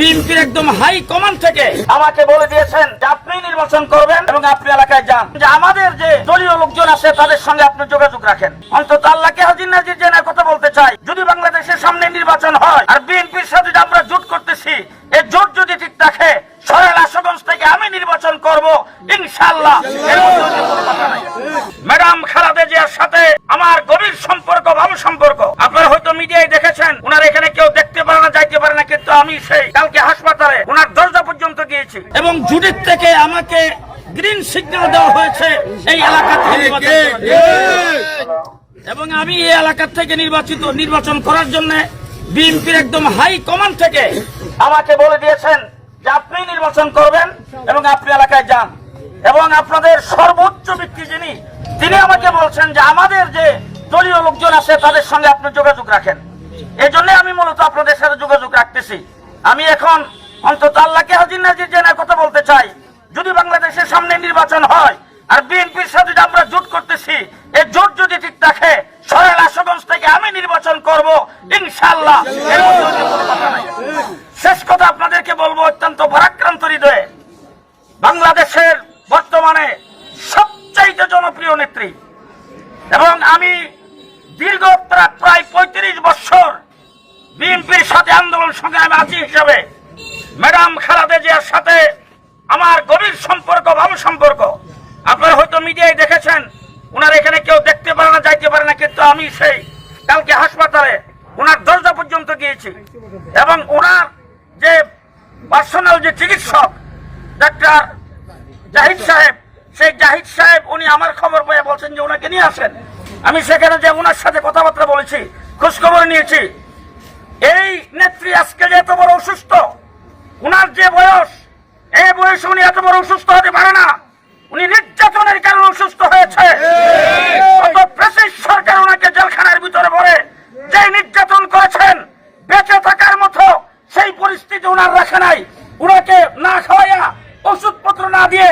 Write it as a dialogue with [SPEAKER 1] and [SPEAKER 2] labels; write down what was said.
[SPEAKER 1] বিএনপির একদম high command থেকে। আমাকে বলে দিয়েছেন যে আপনি নির্বাচন করবেন এবং আপনি এলাকায় যান। যে আমাদের যে দলীয় লোকজন আছে, তাদের সঙ্গে আপনি যোগাযোগ রাখেন। অন্তত আল্লাহকে হাজির নাজির জেনে কথা বলতে চাই যদি বাংলাদেশের সামনে নির্বাচন হয়, আর বিএনপির সাথে আমরা জোট করতেছি এই জোট যদি ঠিক থাকে, সরেল আশুগঞ্জ থেকে আমি নির্বাচন করব নাই। ম্যাডাম খালাদা জিয়ার সাথে আমার গভীর সম্পর্ক ভালো সম্পর্ক। আপনারা হয়তো মিডিয়ায় দেখেছেন ওনার এখানে কেউ না যাইতে পারে না কিন্তু আমি সেই কালকে হাসপাতালে ওনার দরজা পর্যন্ত গিয়েছি। এবং জুডির থেকে আমাকে গ্রিন সিগন্যাল দেওয়া হয়েছে এই এলাকা থেকে নির্বাচন করার জন্য। এবং আমি এই এলাকা থেকে নির্বাচিত নির্বাচন করার জন্য বিএনপির একদম হাই কমান্ড থেকে আমাকে বলে দিয়েছেন যে আপনি নির্বাচন করবেন এবং আপনি এলাকায় যান। এবং আপনাদের সর্বোচ্চ ব্যক্তি যিনি তিনি আমাকে বলছেন যে আমাদের যে দলীয় লোকজন আছে তাদের সঙ্গে আপনি যোগাযোগ রাখেন। এই জন্য আমি মূলত আপনাদের সাথে যোগাযোগ রাখতেছি। আমি এখন অন্তত আল্লাহকে হাজির নাজির জেনে কথা বলতে চাই, যদি বাংলাদেশের সামনে নির্বাচন হয় আর বিএনপির সাথে আমরা জোট করতেছি এই জোট যদি ঠিক থাকে সরেল আশুগঞ্জ থেকে আমি নির্বাচন করব নাই। শেষ কথা আপনাদেরকে বলব, অত্যন্ত ভারাক্রান্ত হৃদয়ে। বাংলাদেশের বর্তমানে সবচাইতে জনপ্রিয় নেত্রী। এবং আমি দীর্ঘ প্রা- প্রায় পঁয়ত্রিশ ম্যাডাম খালাদা জিয়ার সাথে আমার গভীর সম্পর্ক ভালো সম্পর্ক। আপনারা হয়তো মিডিয়ায় দেখেছেন ওনার এখানে কেউ দেখতে পারে না, যাইতে পারে না, কিন্তু আমি সেই কালকে হাসপাতালে ওনার দরজা পর্যন্ত গিয়েছি। এবং ওনার যে পার্সোনাল যে চিকিৎসক, ডাক্তার জাহিদ সাহেব, সেই জাহিদ সাহেব উনি আমার খবর পেয়ে বলছেন যে ওনাকে নিয়ে আসেন। আমি সেখানে যে ওনার সাথে কথাবার্তা বলেছি, খোঁজখবর নিয়েছি। এই নেত্রী আজকে যে এত বড় অসুস্থ উনার যে বয়স এই বয়সে উনি এত বড় অসুস্থ হতে পারে না। উনি নির্যাতনের কারণে অসুস্থ হয়েছে। সরকার ভিতরে যে করেছেন, বেঁচে থাকার মতো সেই পরিস্থিতি রাখে নাই। না ওষুধপত্র না দিয়ে